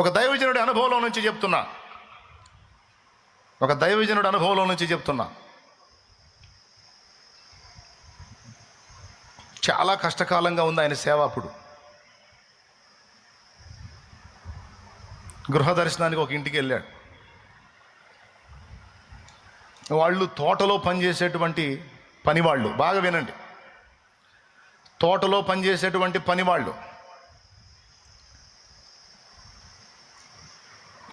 ఒక దైవజనుడి అనుభవంలో నుంచి చెప్తున్నా. ఒక దైవజనుడి అనుభవంలో నుంచి చెప్తున్నా. చాలా కష్టకాలంగా ఉంది ఆయన సేవ అప్పుడు. గృహ దర్శనానికి ఒక ఇంటికి వెళ్ళాడు. వాళ్ళు తోటలో పనిచేసేటువంటి పనివాళ్ళు. బాగా వినండి. తోటలో పనిచేసేటువంటి పనివాళ్ళు.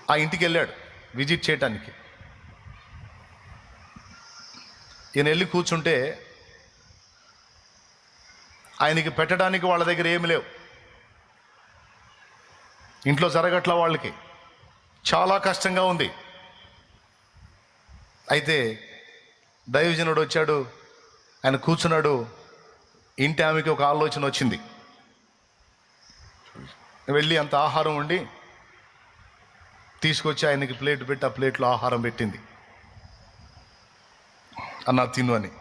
ఆ ఇంటికి వెళ్ళాడు విజిట్ చేయటానికి. ఈయన వెళ్ళి కూర్చుంటే ఆయనకి పెట్టడానికి వాళ్ళ దగ్గర ఏమి లేవు. ఇంట్లో జరగట్ల వాళ్ళకి చాలా కష్టంగా ఉంది. అయితే దైవజనుడు వచ్చాడు ఆయన కూర్చున్నాడు ఇంటి ఆమెకి ఒక ఆలోచన వచ్చింది. వెళ్ళి అంత ఆహారం ఉండి తీసుకొచ్చి ఆయనకి ప్లేట్ పెట్టి ఆ ప్లేట్లో ఆహారం పెట్టింది. అన్న తిను అని.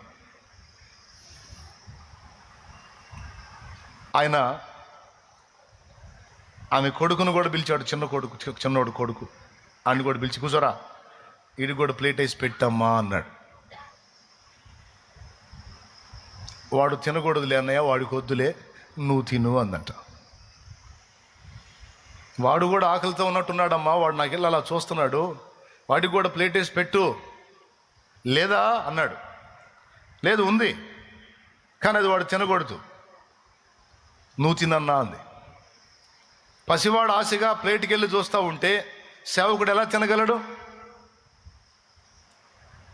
ఆయన ఆమె కొడుకును కూడా పిలిచాడు చిన్న కొడుకు చిన్నోడు కొడుకు. ఆయన కూడా పిలిచి కూర్చోరా ఇది కూడా ప్లేట్ వేసి పెట్టమ్మా అన్నాడు. వాడు తినకూడదులే అన్నయ్య వాడికి వద్దులే నువ్వు తిను అందంట వాడు కూడా ఆకలితో ఉన్నట్టున్నాడమ్మా వాడు నాకు వెళ్ళి అలా చూస్తున్నాడు. వాడికి కూడా ప్లేట్ వేసి పెట్టు. లేదా అన్నాడు. లేదు ఉంది. కానీ అది వాడు తినకూడదు. నువ్వు తినన్నా అంది. పసివాడు ఆశగా ప్లేట్కి వెళ్ళి చూస్తూ ఉంటే సేవకుడు ఎలా తినగలడు?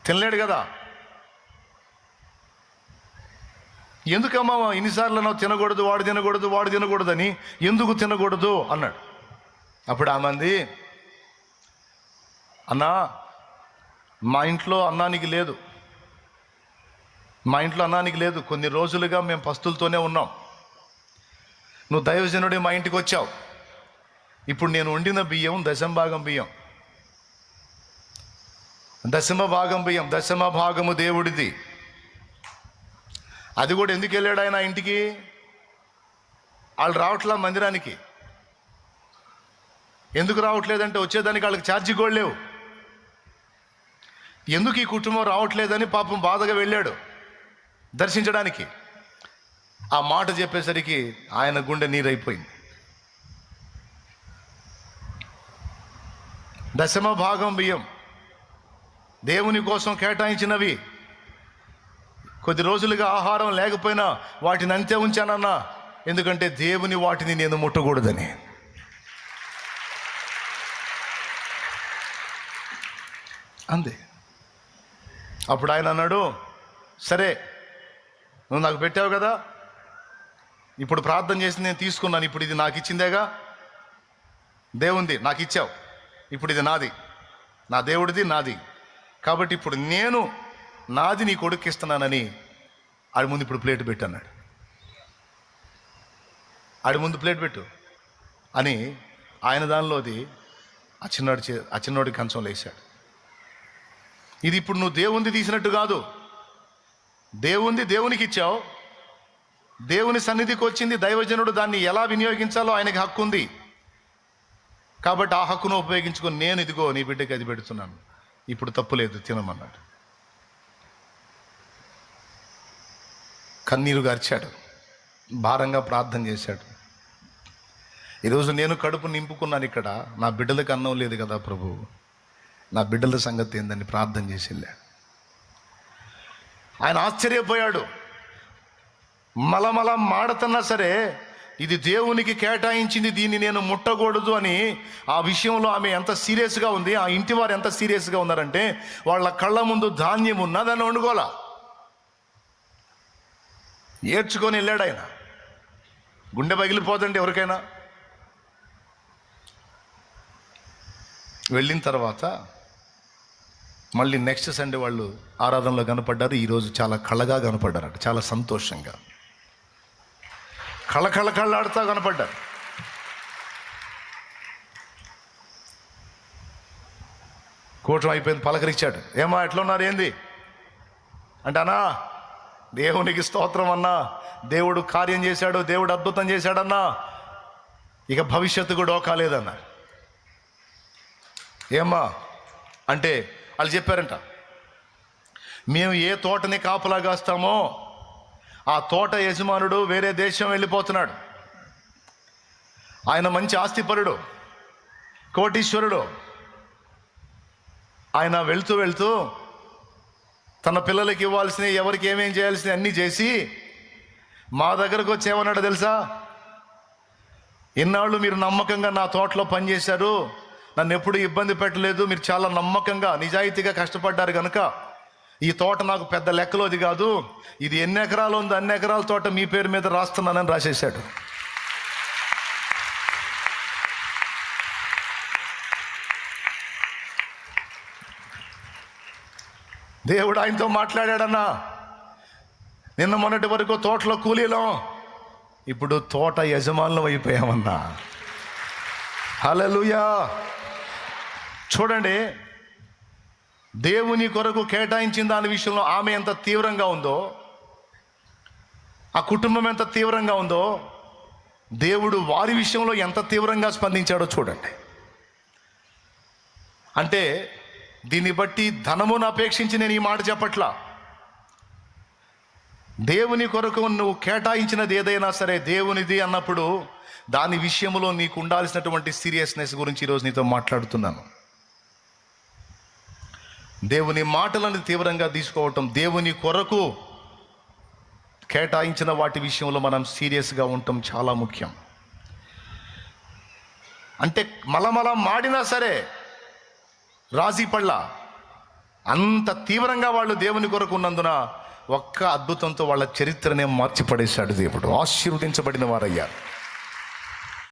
తినలేడు కదా. ఎందుకమ్మా ఇన్నిసార్లు నువ్వు తినకూడదు వాడు తినకూడదు వాడు తినకూడదని? ఎందుకు తినకూడదు? అన్నాడు. అప్పుడు ఆమె అంది అన్నా మా ఇంట్లో అన్నానికి లేదు. మా ఇంట్లో అన్నానికి లేదు. కొన్ని రోజులుగా మేము పస్తులతోనే ఉన్నాం. నువ్వు దైవజనుడి మా ఇంటికి వచ్చావు. ఇప్పుడు నేను వండిన బియ్యం దశమ భాగం బియ్యం. దశమ భాగం బియ్యం దశమ భాగము దేవుడిది. అది కూడా ఎందుకు వెళ్ళాడు ఆయన ఇంటికి? వాళ్ళు రావట్లా మందిరానికి. ఎందుకు రావట్లేదంటే వచ్చేదానికి వాళ్ళకి ఛార్జీ కూడా లేవు. ఎందుకు ఈ కుటుంబం రావట్లేదని పాపం బాధగా వెళ్ళాడు దర్శించడానికి. ఆ మాట చెప్పేసరికి ఆయన గుండె నీరైపోయింది. దశమ భాగం బియ్యం. దేవుని కోసం కేటాయించినవి. కొద్ది రోజులుగా ఆహారం లేకపోయినా వాటిని అంతే ఉంచానన్నా. ఎందుకంటే దేవుని వాటిని నేను ముట్టకూడదని. అందే అప్పుడు ఆయన అన్నాడు సరే నువ్వు నాకు పెట్టావు కదా ఇప్పుడు ప్రార్థన చేసి నేను తీసుకున్నాను ఇప్పుడు ఇది నాకు ఇచ్చిందేగా? దేవుంది నాకు ఇచ్చావు ఇప్పుడు ఇది నాది నా దేవుడిది నాది. కాబట్టి ఇప్పుడు నేను నాది నీ కొడుకు ఇస్తున్నానని ఆడి ముందు ఇప్పుడు ప్లేట్ పెట్టు అన్నాడు. ఆడి ముందు ప్లేట్ పెట్టు అని ఆయన దానిలోది ఆ చిన్నోడి చే ఆ చిన్నోడి కంచంలో వేశాడు ఇది ఇప్పుడు నువ్వు దేవుంది తీసినట్టు కాదు. దేవుంది దేవునికి ఇచ్చావు. దేవుని సన్నిధికి వచ్చింది దైవజనుడు దాన్ని ఎలా వినియోగించాలో ఆయనకి హక్కు ఉంది. కాబట్టి ఆ హక్కును ఉపయోగించుకొని నేను ఇదిగో నీ బిడ్డకి అది పెడుతున్నాను. ఇప్పుడు తప్పు లేదు తినమన్నాడు. కన్నీరు గార్చాడు. భారంగా ప్రార్థన చేశాడు. ఈరోజు నేను కడుపు నింపుకున్నాను ఇక్కడ. నా బిడ్డలకు అన్నం లేదు కదా ప్రభువు నా బిడ్డల సంగతి ఏందని ప్రార్థన చేసిందే ఆయన ఆశ్చర్యపోయాడు. మలమల మాడుతున్నా సరే ఇది దేవునికి కేటాయించింది దీన్ని నేను ముట్టకూడదు అని ఆ విషయంలో ఆమె ఎంత సీరియస్గా ఉంది ఆ ఇంటి వారు ఎంత సీరియస్గా ఉన్నారంటే వాళ్ళ కళ్ళ ముందు ధాన్యం ఉన్నా దాన్ని వండుకోలా ఏడ్చుకొని వెళ్ళాడు ఆయన. గుండె పగిలిపోదండి ఎవరికైనా. వెళ్ళిన తర్వాత మళ్ళీ నెక్స్ట్ సండే వాళ్ళు ఆరాధనలో కనపడ్డారు. ఈరోజు చాలా కళగా కనపడ్డారట. చాలా సంతోషంగా. కళ కళ కళ్ళాడుతూ కనపడ్డారు. కూటం అయిపోయింది పలకరించాడు. ఏమా ఎట్లా ఉన్నారు ఏంది? అంటే అన్నా దేవునికి స్తోత్రం అన్నా. దేవుడు కార్యం చేశాడు దేవుడు అద్భుతం చేశాడన్నా. ఇక భవిష్యత్తు కూడా కాలేదన్నా. ఏమ్మా? అంటే వాళ్ళు చెప్పారంట మేము ఏ తోటని కాపలా కాస్తామో ఆ తోట యజమానుడు వేరే దేశం వెళ్ళిపోతున్నాడు. ఆయన మంచి ఆస్తిపరుడు కోటీశ్వరుడు. ఆయన వెళ్తూ వెళ్తూ తన పిల్లలకి ఇవ్వాల్సిన ఎవరికి ఏమేం చేయాల్సిన అన్నీ చేసి మా దగ్గరకు వచ్చేవన్నాడు తెలుసా? ఇన్నాళ్ళు మీరు నమ్మకంగా నా తోటలో పనిచేశారు నన్ను ఎప్పుడు ఇబ్బంది పెట్టలేదు. మీరు చాలా నమ్మకంగా నిజాయితీగా కష్టపడ్డారు కనుక ఈ తోట నాకు పెద్ద లెక్కలోది కాదు. ఇది ఎన్ని ఎకరాలు ఉంది అన్ని ఎకరాల తోట మీ పేరు మీద రాస్తున్నానని రాసేశాడు. దేవుడు ఆయనతో మాట్లాడాడన్నా నిన్న మొన్నటి వరకు తోటలో కూలీలో ఇప్పుడు తోట యజమానులం అయిపోయామన్నా. హలలుయా చూడండి. దేవుని కొరకు కేటాయించిన దాని విషయంలో ఆమె ఎంత తీవ్రంగా ఉందో ఆ కుటుంబం ఎంత తీవ్రంగా ఉందో దేవుడు వారి విషయంలో ఎంత తీవ్రంగా స్పందించాడో చూడండి. అంటే దీన్ని బట్టి ధనమును అపేక్షించి నేను ఈ మాట చెప్పట్లా? దేవుని కొరకు నువ్వు కేటాయించినది ఏదైనా సరే దేవునిది అన్నప్పుడు దాని విషయంలో నీకు ఉండాల్సినటువంటి సీరియస్నెస్ గురించి ఈరోజు నీతో మాట్లాడుతున్నాను. దేవుని మాటలను తీవ్రంగా తీసుకోవటం దేవుని కొరకు కేటాయించిన వాటి విషయంలో మనం సీరియస్గా ఉండటం చాలా ముఖ్యం. అంటే మలమల మాడినా సరే రాజీ పళ్ళ అంత తీవ్రంగా వాళ్ళు దేవుని కొరకు ఉన్నందున ఒక్క అద్భుతంతో వాళ్ళ చరిత్రనే మార్చిపడేశాడు దేవుడు. ఆశీర్వదించబడిన వారయ్యారు.